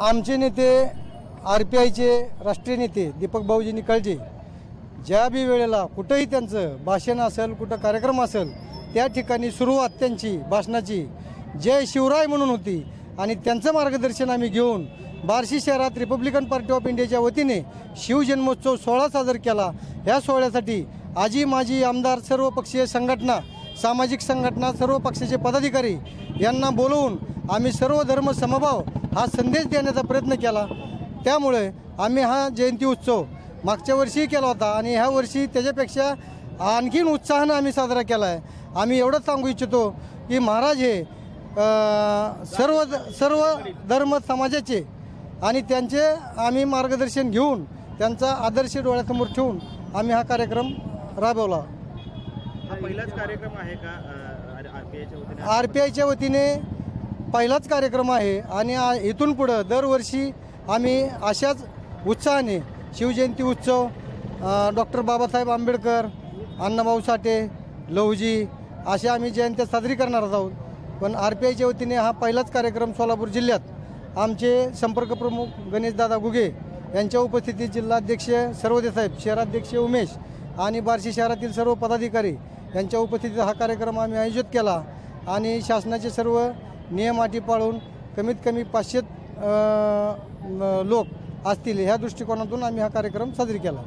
आमचे नेते R P आयचे राष्ट्रीय नेते दीपक भाऊजी निकाळजे ज्या बी वेळेला कुठंही त्यांचं भाषण असेल कुठं कार्यक्रम असेल त्या ठिकाणी सुरुवात त्यांची भाषणाची. जय शिवराय म्हणून होती आणि त्यांचं मार्गदर्शन आम्ही घेऊन बार्शी शहरात रिपब्लिकन पार्टी ऑफ इंडियाच्या वतीने शिवजन्मोत्सव सोहळा सादर केला. ह्या सोहळ्यासाठी आजी माजी आमदार सर्व पक्षीय संघटना सामाजिक संघटना सर्व पक्षाचे पदाधिकारी यांना बोलवून आम्ही सर्व धर्म समभाव हा संदेश देण्याचा प्रयत्न केला. त्यामुळे आम्ही हा जयंती उत्सव मागच्या वर्षीही केला होता आणि ह्या वर्षी त्याच्यापेक्षा आणखीन उत्साहानं आम्ही साजरा केला आहे आम्ही एवढंच सांगू इच्छितो की महाराज हे सर्व सर्व धर्म समाजाचे आणि त्यांचे आम्ही मार्गदर्शन घेऊन त्यांचा आदर्श डोळ्यासमोर ठेवून आम्ही हा कार्यक्रम राबवला. हा पहिलाच कार्यक्रम आहे का आर पी आयच्या वतीने पहिलाच कार्यक्रम आहे आणि इथून पुढं दरवर्षी आम्ही अशाच उत्साहाने शिवजयंती उत्सव डॉक्टर बाबासाहेब आंबेडकर अण्णाभाऊ साठे लहुजी अशा आम्ही जयंत्या साजरी करणार आहोत. पण आर पी आयच्या वतीने हा पहिलाच कार्यक्रम सोलापूर जिल्ह्यात आमचे संपर्क प्रमुख गणेशदादा गुगे यांच्या उपस्थितीत जिल्हाध्यक्ष सर्वदेसाहेब शहराध्यक्ष उमेश आणि बार्शी शहरातील सर्व पदाधिकारी यांच्या उपस्थितीत हा कार्यक्रम आम्ही आयोजित केला आणि शासनाचे सर्व नियम अटी पाळून कमीत कमी पाचशे लोक असतील ह्या दृष्टिकोनातून आम्ही हा कार्यक्रम साजरी केला.